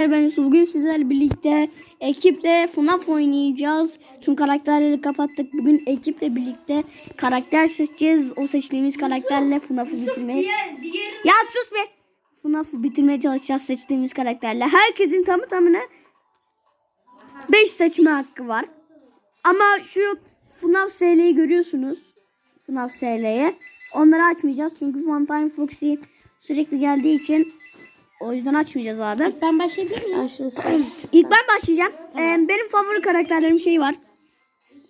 Ben Yusuf. Bugün sizlerle birlikte ekiple FNAF oynayacağız. Tüm karakterleri kapattık. Bugün ekiple birlikte karakter seçeceğiz. O seçtiğimiz karakterle FNAF'ı bitirmeye... Ya sus be! FNAF'ı bitirmeye çalışacağız seçtiğimiz karakterle. Herkesin tamı tamına 5 seçme hakkı var. Ama şu FNAF SL'yi görüyorsunuz. FNAF SL'yi. Onları açmayacağız çünkü Funtime Foxy sürekli geldiği için o yüzden açmayacağız abi. Ben başlayabilir miyim? Başlasın. İlk ben başlayacağım. Ee, benim favori karakterlerim şey var.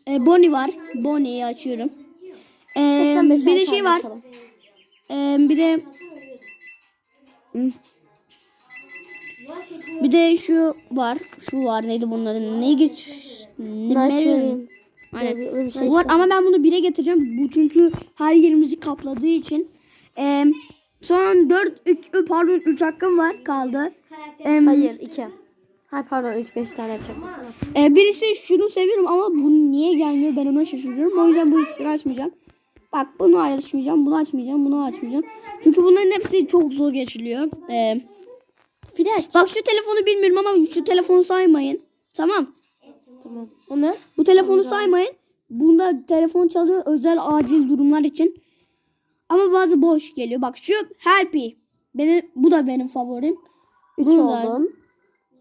Ee, Bonnie var. Bonnie'yi açıyorum. Ee, bir de şey var. Ee, bir de bir de şu var. Şu var. Neydi bunun adı? Ne geç? Nightmare'in. Aynen. Şey Bu var ama ben bunu 1'e getireceğim. Bu çünkü her yerimizi kapladığı için. Ee, son 4 pardon 3 hakkım var kaldı. Ee, Hayır iki. Hayır pardon 3 5 tane yapacağım. Ee, birisi şunu seviyorum ama bu niye gelmiyor ben ona şaşırıyorum. O yüzden bu ikisini açmayacağım. Bak bunu açmayacağım, bunu açmayacağım, bunu açmayacağım. Çünkü bunların hepsi çok zor geçiliyor. Ee, Flash. bak şu telefonu bilmiyorum ama şu telefonu saymayın. Tamam. Tamam. O ne? Bu telefonu saymayın. Bunda telefon çalıyor özel acil durumlar için. Ama bazı boş geliyor. Bak şu Helpy. Benim, bu da benim favorim. 3 Bunu oldun.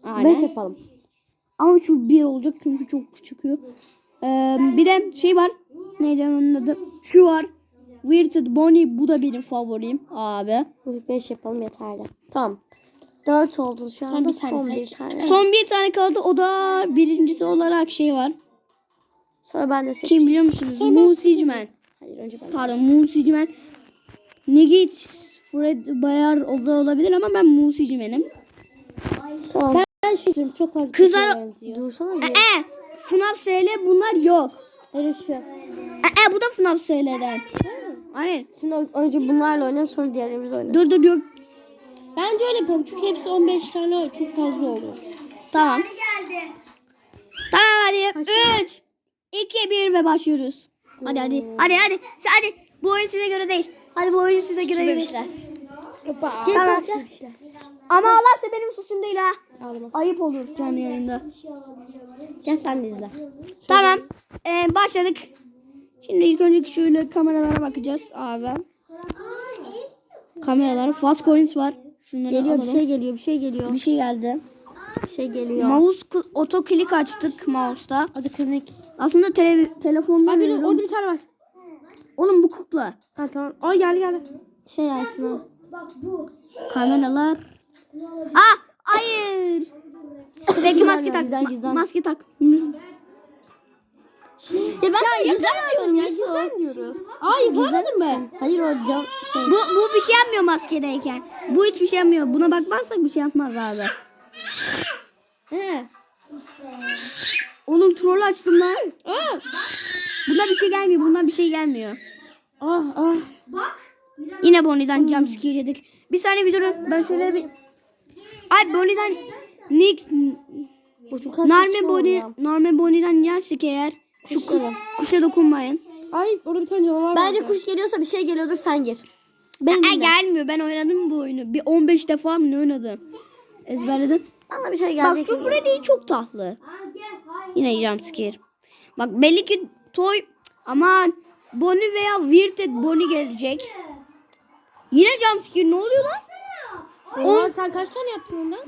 Aynen. 5 yapalım. Ama şu bir olacak çünkü çok çıkıyor. Ee, bir de şey var. Neydi onun adı? Şu var. Weirded Bonnie bu da benim favorim abi. 5 yapalım yeterli. Tamam. 4 oldu şu anda bir tane son bir tane. Son bir tane kaldı. O da birincisi olarak şey var. Sonra ben de seç. Kim biliyor musunuz? Musicman. Hayır önce ben. Pardon Musicman. Negit Fred Bayar o da olabilir ama ben Musicman'im. Tamam. Ben, ben şu istiyorum. Çok fazla Kızlar-. Dursana bir. Ee, FNAF SL bunlar yok. Hayır şu. Ee, bu da FNAF SL'den. Aynen. Şimdi önce bunlarla oynayalım sonra diğerlerimizi oynayalım. Dur dur yok. Bence öyle yapalım çünkü hepsi 15 tane çok fazla olur. Tamam. Tamam hadi. 3 2 1 ve başlıyoruz. Hadi hadi. Hadi hadi. Hadi. Bu oyun size göre değil. Hadi bu oyun size göre değil. Tamam. Ama Allah'sa benim suçum değil ha. Ağlamaz. Ayıp olur canlı yayında. Gel sen de izle. Tamam. Ee, başladık. Şimdi ilk önce şöyle kameralara bakacağız abi. Kameralara fast coins var. Şunları Geliyor bir alalım. şey geliyor bir şey geliyor. bir şey geldi. Bir şey geliyor. Mouse kl- oto klik açtık mouse'da. Adı klinik. Aslında tele telefonda Abi orada bir tane var. Oğlum bu kukla. Ha tamam. Ay geldi geldi. Şey aslında. Kameralar. Ah hayır. Belki maske tak. Gizlen, Ma- gizlen. maske tak. Ya ben sana gizlen diyorum. Gizlen diyoruz. Ay yakalamadın mı? Hayır o cam şey. Bu, bu bir şey yapmıyor maskedeyken. Bu hiçbir şey yapmıyor. Buna bakmazsak bir şey yapmaz abi. He. Oğlum troll açtım lan. Aa. Bundan bir şey gelmiyor. Bundan bir şey gelmiyor. Ah ah. Yine Bonnie'den jumpscare yedik. Bir saniye bir durun. Ben şöyle bir... Ay Bonnie'den... Nick... Normal Bonnie... Normal Bonnie'den yersek eğer... Şu ku- Kuşları. kuşa dokunmayın. Ay orada bir tane canavar Bence kuş geliyorsa bir şey geliyordur sen gir. Ben Aa, gelmiyor. Ben oynadım bu oyunu. Bir 15 defa mı ne oynadım? Ezberledim. Bana bir şey Bak gelecek. şu Freddy çok tatlı. Yine jumpscare. Bak belli ki toy aman Bonnie veya Weirded Bonnie gelecek. Yine jumpscare ne oluyor lan? Oha sen kaç tane yaptın ondan?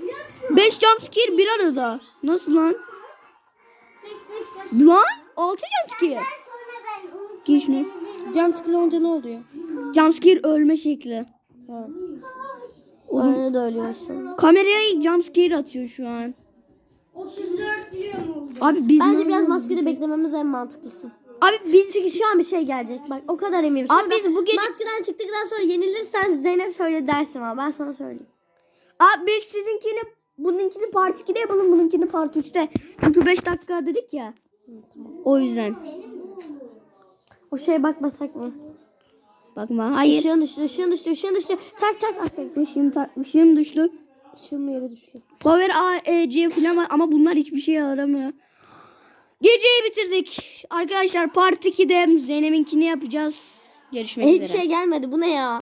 5 jumpscare bir arada. Nasıl lan? Lan 6 jumpscare. Şunu. Jumpscare olunca ne oluyor? Jumpscare ölme şekli. Ha. Öyle de ölüyorsun. Kameraya jumpscare atıyor şu an. Abi biz Bence biraz maskede beklememiz en mantıklısı. Abi biz Çünkü şu an bir şey gelecek. Bak o kadar eminim. Abi biz bu gece- Maskeden çıktıktan sonra yenilirsen Zeynep söyle dersin ama ben sana söyleyeyim. Abi biz sizinkini bununkini part 2'de yapalım bununkini part 3'te. Çünkü 5 dakika dedik ya. O yüzden. O şeye bakmasak mı? Bakma. Hayır. Işığın düştü, ışığın düştü, ışığın düştü. Tak tak. Aferin. Işığım, ta- ışığım düştü. Işığım yere düştü. Power A, E, C falan var ama bunlar hiçbir şey yaramıyor. Geceyi bitirdik. Arkadaşlar part 2'de Zeynep'inkini yapacağız. Görüşmek üzere. Hiçbir şey gelmedi. Bu ne ya?